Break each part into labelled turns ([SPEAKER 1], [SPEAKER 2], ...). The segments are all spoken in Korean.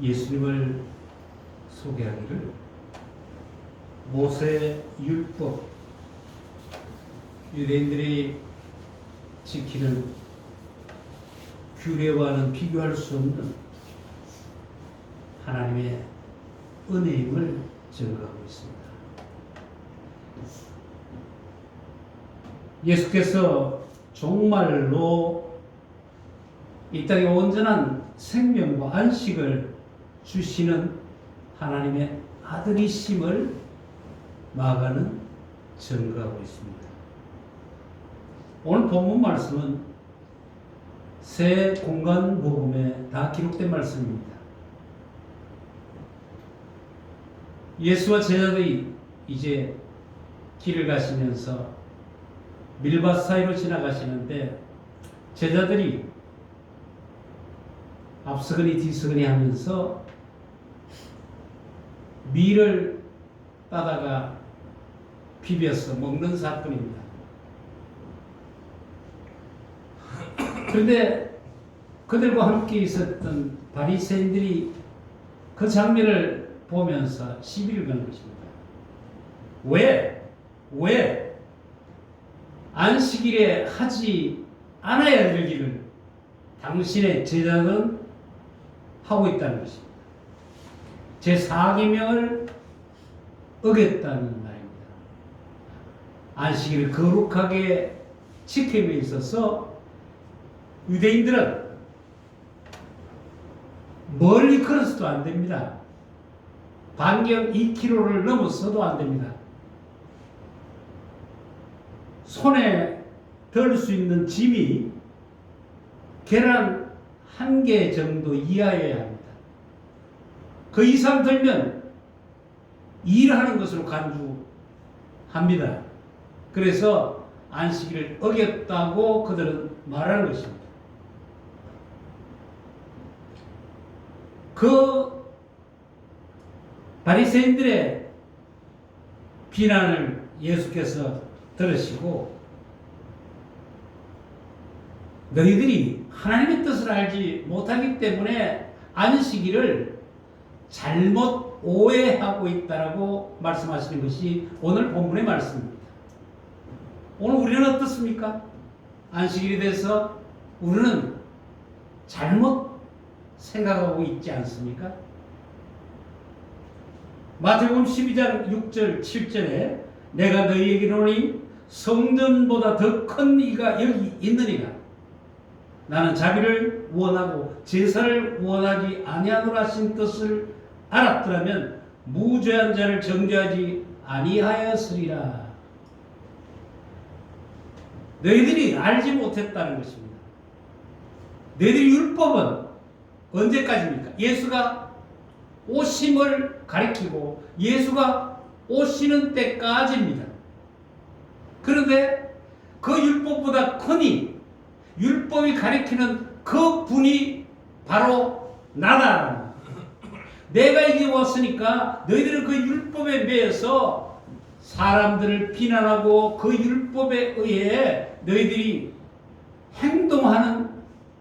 [SPEAKER 1] 예수님을 소개하기를 모세 율법 유대인들이 지키는 규례와는 비교할 수 없는 하나님의 은혜임을 증거하고 있습니다. 예수께서 정말로 이 땅에 온전한 생명과 안식을 주시는 하나님의 아들이심을 마가는 증거하고 있습니다. 오늘 본문 말씀은 새 공간 복음에 다 기록된 말씀입니다. 예수와 제자들이 이제 길을 가시면서 밀밭 사이로 지나가시는데 제자들이 앞서거니 뒤서거니 하면서 밀을 따다가 비벼서 먹는 사건입니다. 그런데 그들과 함께 있었던 바리새인들이 그 장면을 보면서 시비를 거는 것입니다. 왜? 왜? 안식일에 하지 않아야 될 일을 당신의 제자는 하고 있다는 것입니다. 제 4계명을 어겼다는 말입니다. 안식일을 거룩하게 지킴에 있어서 유대인들은 멀리 걸어서도 안 됩니다. 반경 2km를 넘어서도 안 됩니다. 손에 들 수 있는 짐이 계란 한 개 정도 이하여야. 그 이상 들면 일하는 것으로 간주합니다. 그래서 안식일을 어겼다고 그들은 말하는 것입니다. 그 바리새인들의 비난을 예수께서 들으시고 너희들이 하나님의 뜻을 알지 못하기 때문에 안식일을 잘못 오해하고 있다라고 말씀하시는 것이 오늘 본문의 말씀입니다. 오늘 우리는 어떻습니까? 안식일에 대해서 우리는 잘못 생각하고 있지 않습니까? 마태복음 12장 6절 7절에 내가 너희에게 이르노니 성전보다 더 큰 이가 여기 있느니라 나는 자비를 원하고 제사를 원하지 아니하노라 하신 뜻을 알았더라면 무죄한 자를 정죄하지 아니하였으리라 너희들이 알지 못했다는 것입니다 너희들 율법은 언제까지입니까? 예수가 오심을 가리키고 예수가 오시는 때까지입니다. 그런데 그 율법보다 크니 율법이 가리키는 그 분이 바로 나다. 내가 이제 왔으니까 너희들은 그 율법에 매여서 사람들을 비난하고 그 율법에 의해 너희들이 행동하는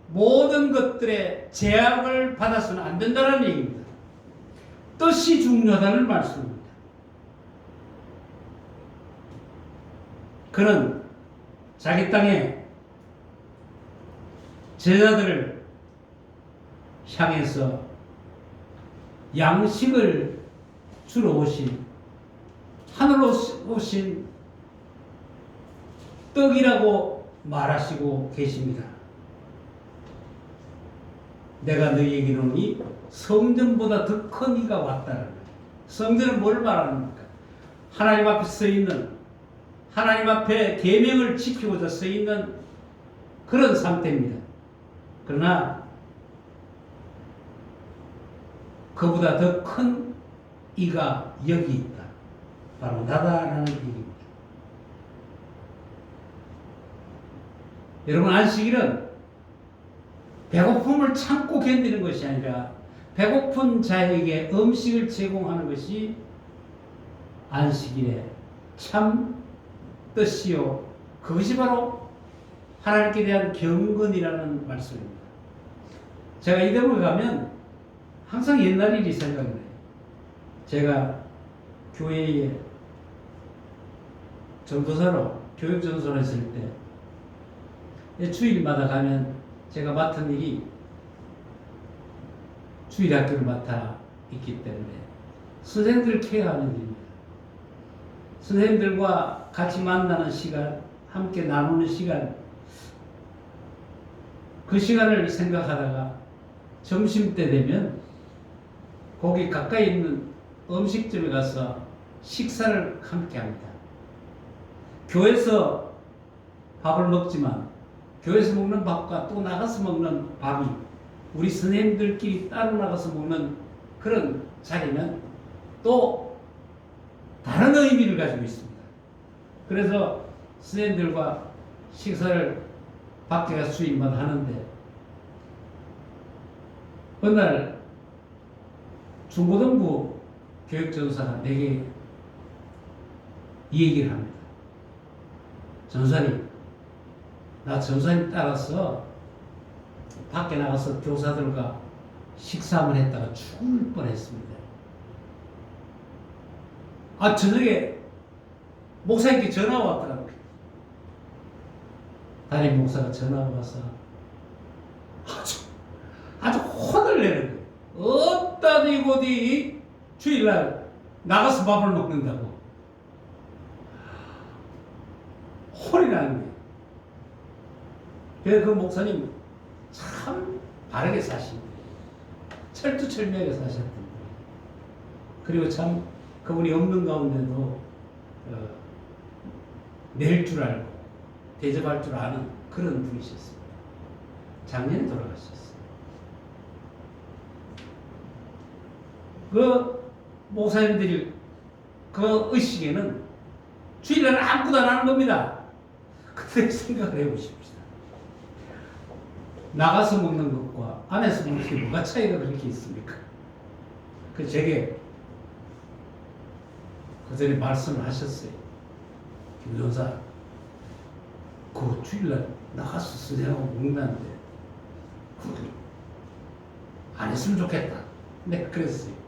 [SPEAKER 1] 모든 것들의 제약을 받아서는 안 된다는 얘기입니다. 뜻이 중요하다는 말씀입니다. 그는 자기 땅에 제자들을 향해서 양식을 주러 오신 하늘로 오신 떡이라고 말하시고 계십니다. 내가 너희에게 이르노니 성전보다 더 큰 이가 왔다는. 성전은 뭘 말합니까? 하나님 앞에 서 있는 하나님 앞에 계명을 지키고자 서 있는 그런 상태입니다. 그러나 그보다 더 큰 이가 여기 있다. 바로 나다라는 얘기입니다. 여러분 안식일은 배고픔을 참고 견디는 것이 아니라 배고픈 자에게 음식을 제공하는 것이 안식일의 참 뜻이요. 그것이 바로 하나님께 대한 경건이라는 말씀입니다. 제가 이 대목에 가면 항상 옛날 일이 생각나요. 제가 교회에 전도사로 교육 전도사로 했을 때 주일마다 가면 제가 맡은 일이 주일 학교를 맡아 있기 때문에 선생님들 케어하는 일입니다. 선생님들과 같이 만나는 시간, 함께 나누는 시간, 그 시간을 생각하다가 점심 때 되면 거기 가까이 있는 음식점에 가서 식사를 함께 합니다. 교회에서 밥을 먹지만 교회에서 먹는 밥과 또 나가서 먹는 밥이 우리 선생님들끼리 따로 나가서 먹는 그런 자리는 또 다른 의미를 가지고 있습니다. 그래서 선생님들과 식사를 밖에 가서 주임만 하는데 어느 날 중고등부 교육전사가 내게 이 얘기를 합니다. 전사님, 나 전사님 따라서 밖에 나가서 교사들과 식사 한번 했다가 죽을 뻔했습니다. 아 저녁에 목사님께 전화가 왔더라고요. 담임 목사가 전화가 와서 아주 아주 혼을 내는 거예요. 어따니 곧이 주일날 나가서 밥을 먹는다고 혼이 나는 거예요. 그래서 그 목사님 참 바르게 사신. 철두철미하게 사셨던 거예요. 그리고 참 그분이 없는 가운데도 어, 낼 줄 알고 대접할 줄 아는 그런 분이셨습니다. 작년에 돌아가셨어요. 그 목사님들이 그 의식에는 주일날 아무것도 안 하는 겁니다. 그때 생각을 해보십시다. 나가서 먹는 것과 안에서 먹는 게 뭐가 차이가 그렇게 있습니까? 그 제게 그 전에 말씀을 하셨어요. 김전사, 그 주일날 나가서 선생하고 먹는다는데, 그거 안 했으면 좋겠다. 내가 그랬어요.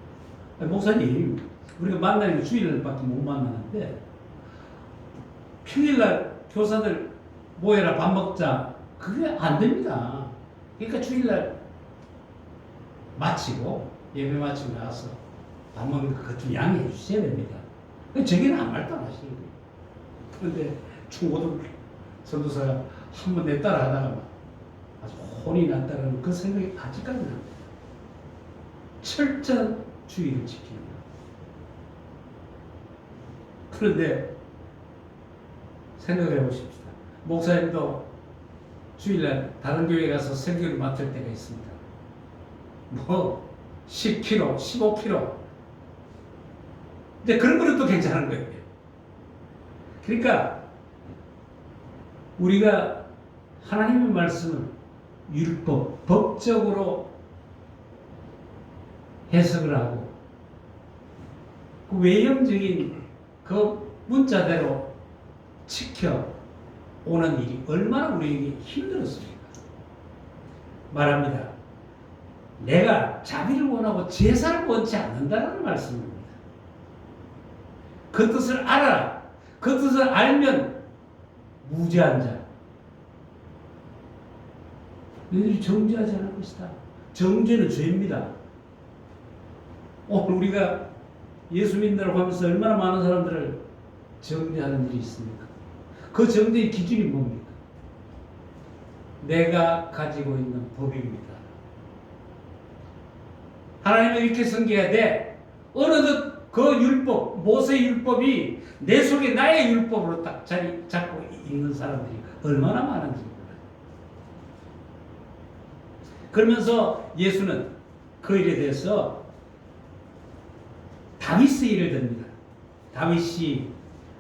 [SPEAKER 1] 목사님, 우리가 만나는 게 주일날밖에 못 만나는데, 평일날 교사들 모여라 밥 먹자. 그게 안 됩니다. 그러니까 주일날 마치고, 예배 마치고 나서 밥 먹는 거좀 양해해 주셔야 됩니다. 저기는 아무 말도 안 하시는 거예요. 그런데 중고등 전도사가 한 번내 따라 하다가 아주 혼이 났다는 그 생각이 아직까지 납니다. 철저한 주의를 지키는 것. 그런데 생각을 해보십시다. 목사님도 주일날 다른 교회 가서 설교를 맡을 때가 있습니다. 뭐 10kg, 15kg. 근데 그런 거는 또 괜찮은 거예요. 그러니까 우리가 하나님의 말씀을 율법, 법적으로 해석을 하고 그 외형적인 그 문자대로 지켜 오는 일이 얼마나 우리에게 힘들었습니까? 말합니다. 내가 자비를 원하고 제사를 원치 않는다는 말씀입니다. 그 뜻을 알아라. 그 뜻을 알면 무죄한 자. 너희들이 정죄하지 않을 것이다. 정죄는 죄입니다. 오늘 우리가 예수 믿는다고 하면서 얼마나 많은 사람들을 정죄하는 일이 있습니까? 그 정죄의 기준이 뭡니까? 내가 가지고 있는 법입니다. 하나님을 이렇게 섬겨야 돼. 어느덧 그 율법, 모세 율법이 내 속에 나의 율법으로 딱 자리 잡고 있는 사람들이 얼마나 많은지 몰라요. 그러면서 예수는 그 일에 대해서 다윗의 일을 듭니다. 다윗이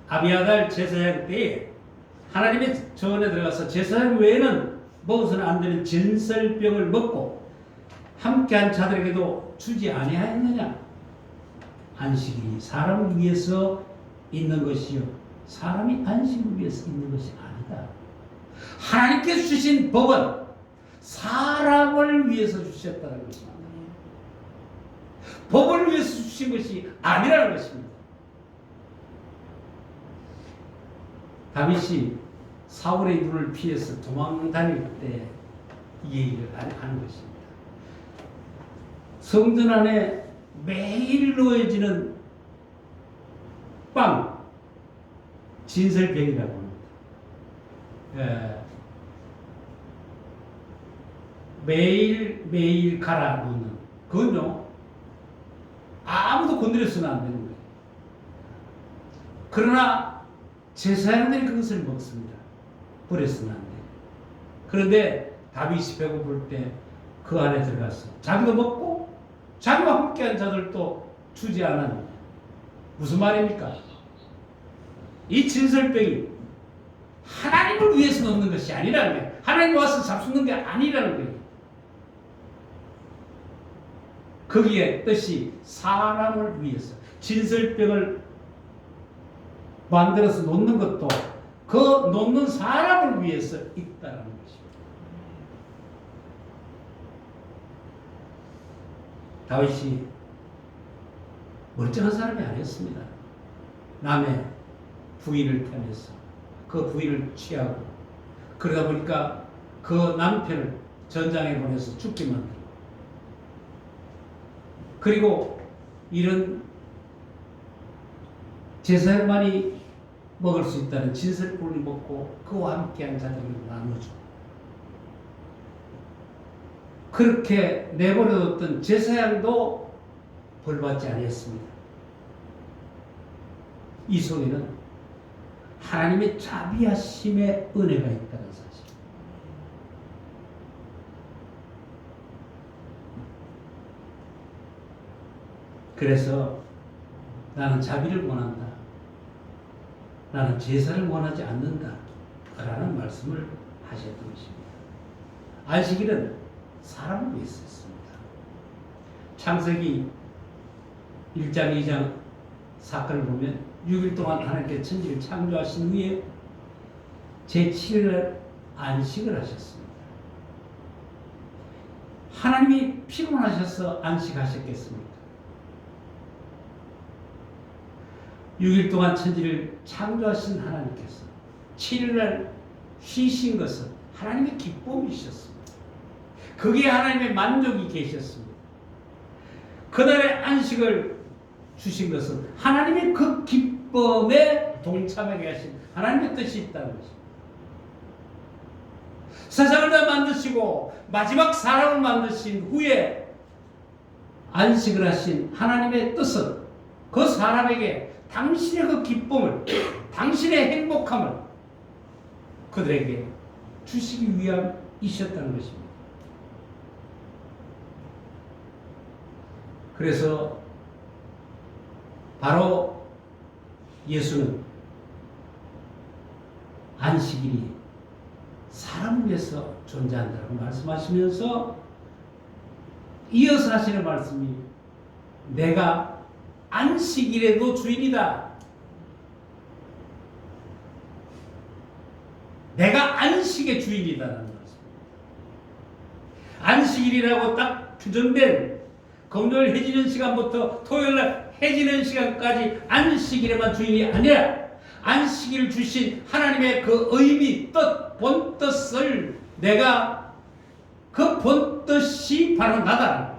[SPEAKER 1] 아비아달 제사장 때에 하나님의 전에 들어가서 제사장 외에는 먹어서는 안 되는 진설병을 먹고 함께한 자들에게도 주지 아니하였느냐? 안식이 사람을 위해서 있는 것이요 사람이 안식을 위해서 있는 것이 아니다. 하나님께서 주신 법은 사람을 위해서 주셨다는 것입니다. 법을 위해서 주신 것이 아니라는 것입니다. 다윗이 사울의 눈을 피해서 도망 다닐 때 이 얘기를 하는 것입니다. 성전 안에 매일 놓여지는 빵, 진설병이라고 합니다. 예. 매일 매일 갈아 놓는 그건요 아무도 건드려서는 안 되는 거예요. 그러나 제사장들이 그것을 먹습니다. 버려서는 안 돼요. 그런데 다윗이 배고플 때 그 안에 들어가서 자기도 먹고 자기와 함께한 자들도 주지 않았느냐. 무슨 말입니까? 이 진설병이 하나님을 위해서 넣는 것이 아니라는 거예요. 하나님 와서 잡수는 게 아니라는 거예요. 거기에 뜻이 사람을 위해서 진설병을 만들어서 놓는 것도 그 놓는 사람을 위해서 있다는 것입니다. 다윗이 멀쩡한 사람이 아니었습니다. 남의 부인을 탐해서 그 부인을 취하고 그러다 보니까 그 남편을 전장에 보내서 죽게 만들고 그리고 이런 제사장만이 먹을 수 있다는 진설꿀을 먹고 그와 함께한 자들을 나누죠. 그렇게 내버려뒀던 제사장도 벌받지 아니었습니다. 이 속에는 하나님의 자비하심의 은혜가 있다는 사실. 그래서 나는 자비를 원한다. 나는 제사를 원하지 않는다. 라는 말씀을 하셨던 것입니다. 안식일은 사람을 위해서 했습니다. 창세기 1장, 2장 사건을 보면 6일 동안 하나님께 천지를 창조하신 후에 제7일 안식을 하셨습니다. 하나님이 피곤하셔서 안식하셨겠습니까? 6일 동안 천지를 창조하신 하나님께서 7일날 쉬신 것은 하나님의 기쁨이셨습니다. 거기에 하나님의 만족이 계셨습니다. 그날의 안식을 주신 것은 하나님의 그 기쁨에 동참하게 하신 하나님의 뜻이 있다는 것입니다. 세상을 다 만드시고 마지막 사람을 만드신 후에 안식을 하신 하나님의 뜻은 그 사람에게 당신의 그 기쁨을, 당신의 행복함을 그들에게 주시기 위함이셨다는 것입니다. 그래서 바로 예수는 안식일이 사람을 위해서 존재한다고 말씀하시면서 이어서 하시는 말씀이 내가 안식일에도 주인이다. 내가 안식의 주인이다라는 말씀. 안식일이라고 딱 규정된 금요일 해지는 시간부터 토요일 날 해지는 시간까지 안식일에만 주인이 아니라 안식일 주신 하나님의 그 의미, 뜻, 본뜻을 내가 그 본뜻이 바로 나다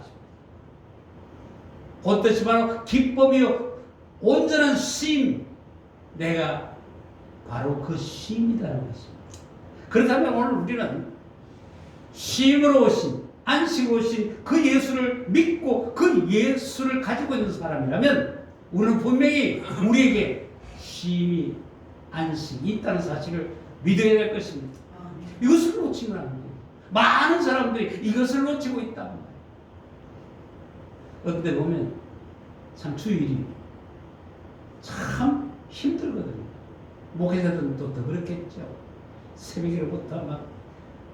[SPEAKER 1] 본뜻이 바로 기쁨이요 온전한 쉼 내가 바로 그 쉼이라는 것입니다. 그렇다면 오늘 우리는 쉼으로 오신 안식으로 오신 그 예수를 믿고 그 예수를 가지고 있는 사람이라면 우리는 분명히 우리에게 쉼이 안식이 있다는 사실을 믿어야 될 것입니다. 이것을 놓치면 안 돼요. 많은 사람들이 이것을 놓치고 말이에요. 데 보면 참 주일이 참 힘들거든요. 목회자들은 또 더 그렇겠죠. 새벽에부터 막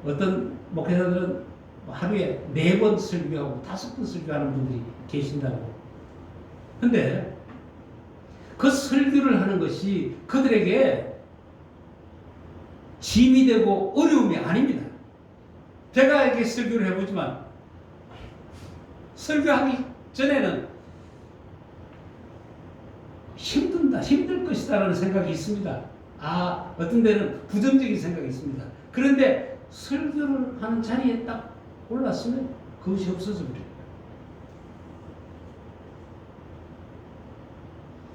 [SPEAKER 1] 어떤 목회자들은 하루에 네 번 설교하고 다섯 번 설교하는 분들이 계신다고. 근데 그 설교를 하는 것이 그들에게 짐이 되고 어려움이 아닙니다. 제가 이렇게 설교를 해보지만 설교하기 전에는 힘든다, 힘들 것이다 라는 생각이 있습니다. 아, 어떤 데는 부정적인 생각이 있습니다. 그런데 설교를 하는 자리에 딱 올랐으면 그것이 없어져 버려요.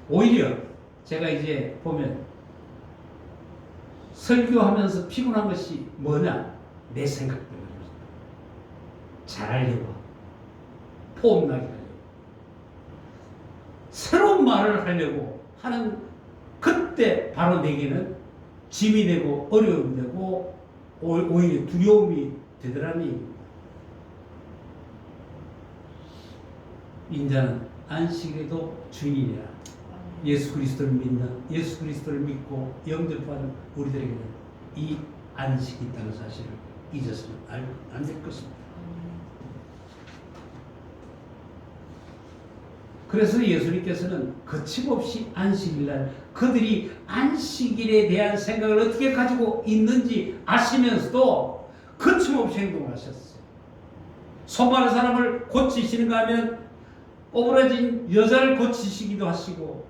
[SPEAKER 1] 오히려 제가 이제 보면 설교하면서 피곤한 것이 뭐냐? 내 생각 때문입니다. 잘하려고, 하려고, 새로운 말을 하려고 하는 그때 바로 내게는 짐이 되고 어려움이 되고 오- 오히려 두려움이 되더라는 얘기입니다. 인자는 안식에도 주인이라. 예수 그리스도를 믿는 예수 그리스도를 믿고 영접하는 우리들에게는 이 안식이 있다는 사실을 잊어서는 안될 것입니다. 그래서 예수님께서는 거침없이 안식일날 그들이 안식일에 대한 생각을 어떻게 가지고 있는지 아시면서도 거침없이 행동하셨어요. 손 마른 사람을 고치시는가 하면 오그라진 여자를 고치시기도 하시고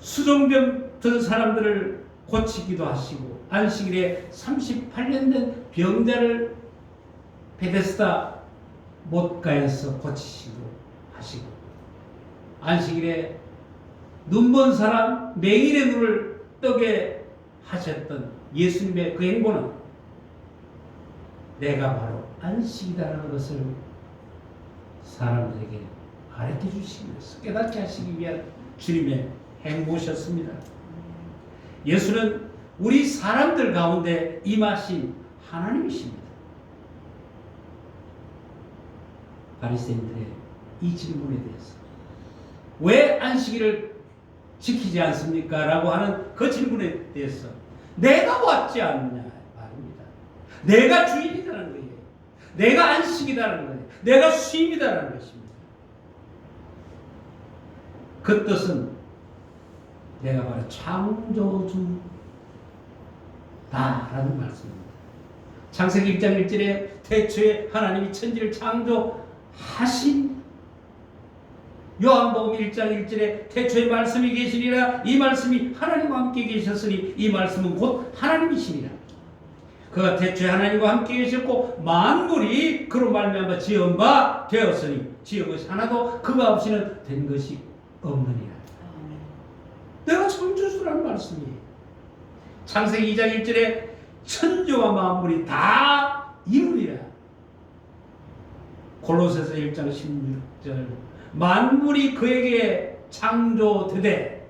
[SPEAKER 1] 수종병 든 사람들을 고치기도 하시고 안식일에 38년 된 병자를 베데스다 못가에서 고치시기도 하시고 안식일에 눈먼 사람 맹인의 눈을 뜨게 하셨던 예수님의 그 행보는 내가 바로 안식이다라는 것을 사람들에게 가르쳐 주시기 위해서 깨닫게 하시기 위한 주님의 행보셨습니다. 예수는 우리 사람들 가운데 임하신 하나님이십니다. 바리새인들의 이 질문에 대해서 왜 안식일을 지키지 않습니까? 라고 하는 그 질문에 대해서 내가 왔지 않느냐 말입니다. 내가 주인이라는 거예요. 내가 안식이다라는 거예요. 내가 수임이다라는 것입니다. 그 뜻은 내가 바로 창조주다라는 말씀입니다. 창세기 1장 1절에 태초에 하나님이 천지를 창조하신 요한복음 1장 1절에 태초에 말씀이 계시니라. 이 말씀이 하나님과 함께 계셨으니 이 말씀은 곧 하나님이시니라 그가 태초에 하나님과 함께 계셨고 만물이 그로 말미암아 지은 바 되었으니 지은 것이 하나도 그가 없이는 된 것이 없느니라. 내가 창조주라는 말씀이에요. 창세기 2장 1절에 천지와 만물이 다 이루리라. 골로새서 1장 16절 만물이 그에게 창조되되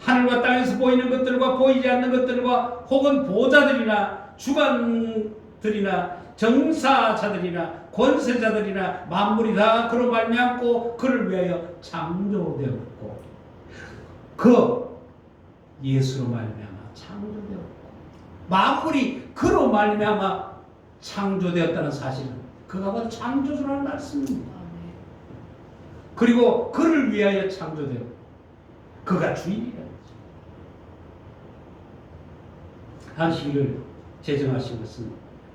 [SPEAKER 1] 하늘과 땅에서 보이는 것들과 보이지 않는 것들과 혹은 보자들이나 주관들이나 정사자들이나 권세자들이나 만물이 다 그로 말미암고 그를 위하여 창조되었고 그 예수로 말미암아 창조되었고 만물이 그로 말미암아 창조되었다는 사실은 그가 바로 창조주라는 말씀입니다. 그리고 그를 위하여 창조되고 그가 주인이라는 거죠. 안식일을 제정하신 것은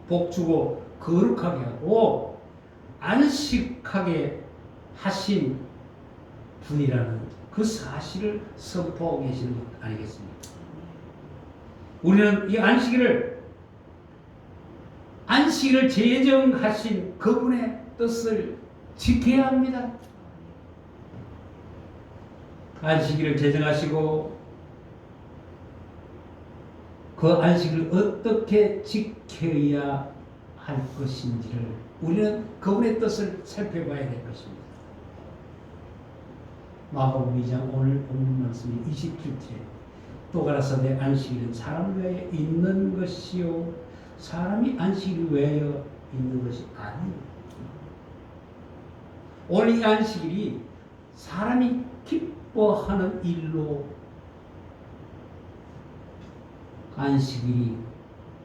[SPEAKER 1] 복주고 거룩하게 하고 안식하게 하신 분이라는 그 사실을 선포하고 계시는 것 아니겠습니까? 우리는 이 안식일을 안식일을 제정하신 그분의 뜻을 지켜야 합니다. 안식일을 제정하시고 그 안식을 어떻게 지켜야 할 것인지를 우리는 그분의 뜻을 살펴봐야 될 것입니다. 마가복음 2장 오늘 본문 말씀이 27절 또 가라사대 안식일은 사람을 위하여 있는 것이요 사람이 안식일을 위하여 있는 것이 아니요 오늘 이 안식일이 사람이 기뻐하는 일로 안식일이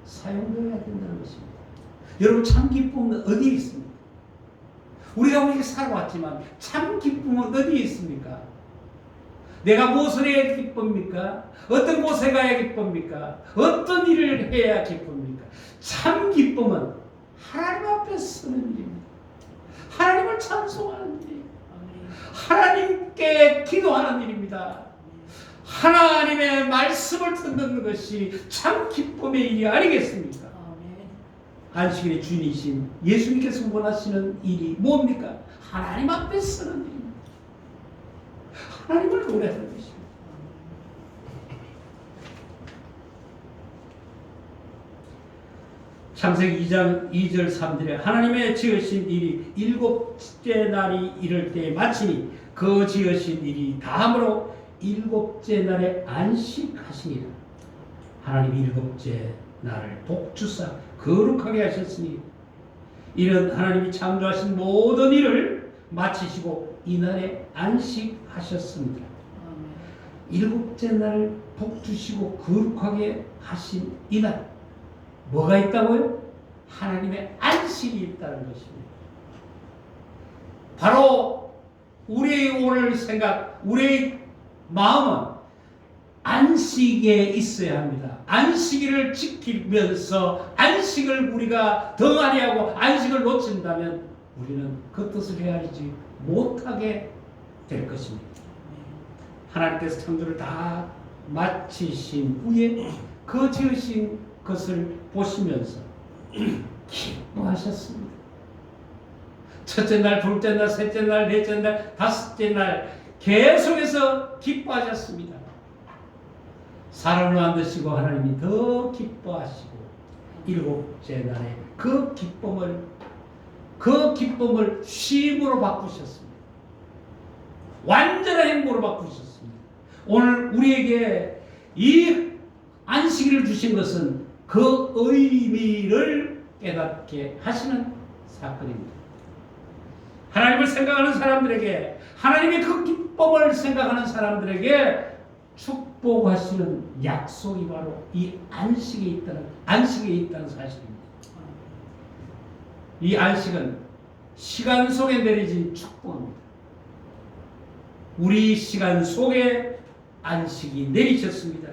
[SPEAKER 1] 사용되어야 된다는 것입니다. 여러분 참 기쁨은 어디에 있습니까? 우리가 우리가 살아왔지만 참 기쁨은 어디에 있습니까? 내가 무엇을 해야 기쁩니까? 어떤 곳에 가야 기쁩니까? 어떤 일을 해야 기쁩니까? 참 기쁨은 하나님 앞에 서는 일입니다. 하나님을 찬송하는 일. 기도하는 일입니다. 하나님의 말씀을 듣는 것이 참 기쁨의 일이 아니겠습니까?
[SPEAKER 2] 아멘.
[SPEAKER 1] 안식일의 주인이신 예수님께서 원하시는 일이 뭡니까? 하나님 앞에 서는 일입니다. 하나님을 노래하는 것입니다. 창세기 2장 2절 3절에 하나님의 지으신 일이 일곱째 날이 이를 때에 마치니 그 지으신 일이 다음으로 일곱째 날에 안식하시니라. 하나님 일곱째 날을 복주사 거룩하게 하셨으니 이런 하나님이 창조하신 모든 일을 마치시고 이날에 안식하셨습니다. 일곱째 날을 복주시고 거룩하게 하신 이날 뭐가 있다고요? 하나님의 안식이 있다는 것입니다. 바로 우리의 오늘 생각, 우리의 마음은 안식에 있어야 합니다. 안식일을 지키면서 안식을 우리가 덩하리 하고 안식을 놓친다면 우리는 그 뜻을 헤아리지 못하게 될 것입니다. 하나님께서 창조를 다 마치신 후에 그 지으신 것을 보시면서 기뻐하셨습니다. 첫째 날, 둘째 날, 셋째 날, 넷째 날, 다섯째 날 계속해서 기뻐하셨습니다. 사람을 만드시고 하나님이 더 기뻐하시고 일곱째 날에 그 기쁨을 그 기쁨을 쉼으로 바꾸셨습니다. 완전한 행복으로 바꾸셨습니다. 오늘 우리에게 이 안식일을 주신 것은 그 의미를 깨닫게 하시는 사건입니다. 하나님을 생각하는 사람들에게 하나님의 그 기쁨을 생각하는 사람들에게 축복하시는 약속이 바로 이 안식에 있다는 안식에 있다는 사실입니다. 이 안식은 시간 속에 내려진 축복입니다. 우리 시간 속에 안식이 내리셨습니다.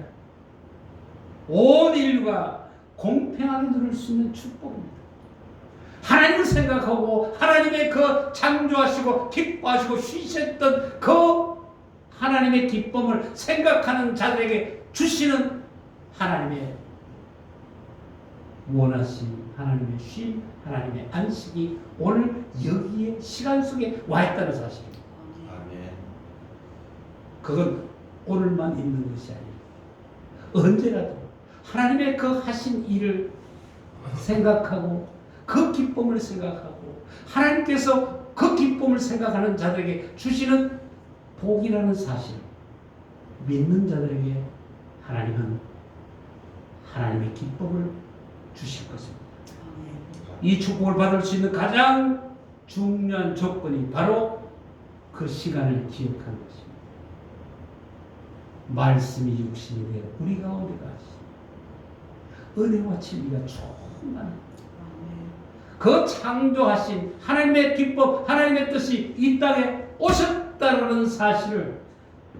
[SPEAKER 1] 온 인류가 공평하게 누릴 수 있는 축복입니다. 하나님을 생각하고 하나님의 그 창조하시고 기뻐하시고 쉬셨던 그 하나님의 기쁨을 생각하는 자들에게 주시는 하나님의 원하신 하나님의 쉼, 하나님의 안식이 오늘 여기에 시간 속에 와 있다는 사실입니다.
[SPEAKER 2] 아멘.
[SPEAKER 1] 그건 오늘만 있는 것이 아니에요. 언제라도 하나님의 그 하신 일을 생각하고 그 기쁨을 생각하고 하나님께서 그 기쁨을 생각하는 자들에게 주시는 복이라는 사실 믿는 자들에게 하나님은 하나님의 기쁨을 주실 것입니다. 이 축복을 받을 수 있는 가장 중요한 조건이 바로 그 시간을 기억하는 것입니다. 말씀이 육신이 되어 우리 가운데 가시 은혜와 진리가
[SPEAKER 2] 아멘.
[SPEAKER 1] 그 창조하신 하나님의 기쁨, 하나님의 뜻이 이 땅에 오셨다는 사실을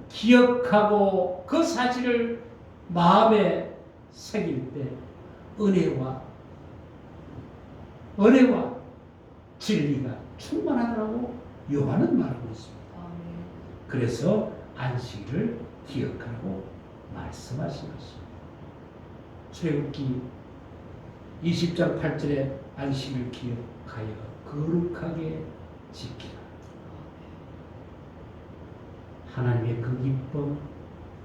[SPEAKER 1] 기억하고 그 사실을 마음에 새길 때 은혜와 은혜와 진리가 충만하더라고 요한은 말하고 있습니다.
[SPEAKER 2] 아멘.
[SPEAKER 1] 그래서 안식일을 기억하라고 말씀하신 것입니다. 출애굽기 20장 8절에 안식을 기억하여 거룩하게 지키라. 하나님의 그 기쁨,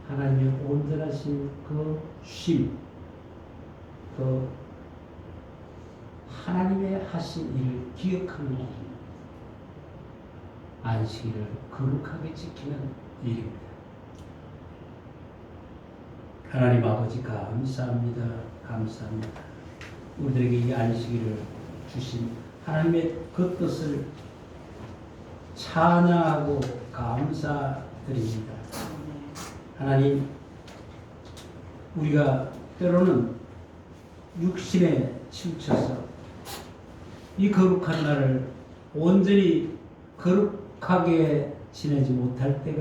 [SPEAKER 1] 하나님의 온전하신 그 쉼, 그 하나님의 하신 일을 기억하는 일입니다. 안식일을 거룩하게 지키는 일입니다. 하나님 아버지 감사합니다. 감사합니다. 우리들에게 이 안식일을 주신 하나님의 그 뜻을 찬양하고 감사드립니다. 하나님, 우리가 때로는 육신에 치우쳐서 이 거룩한 날을 온전히 거룩하게 지내지 못할 때가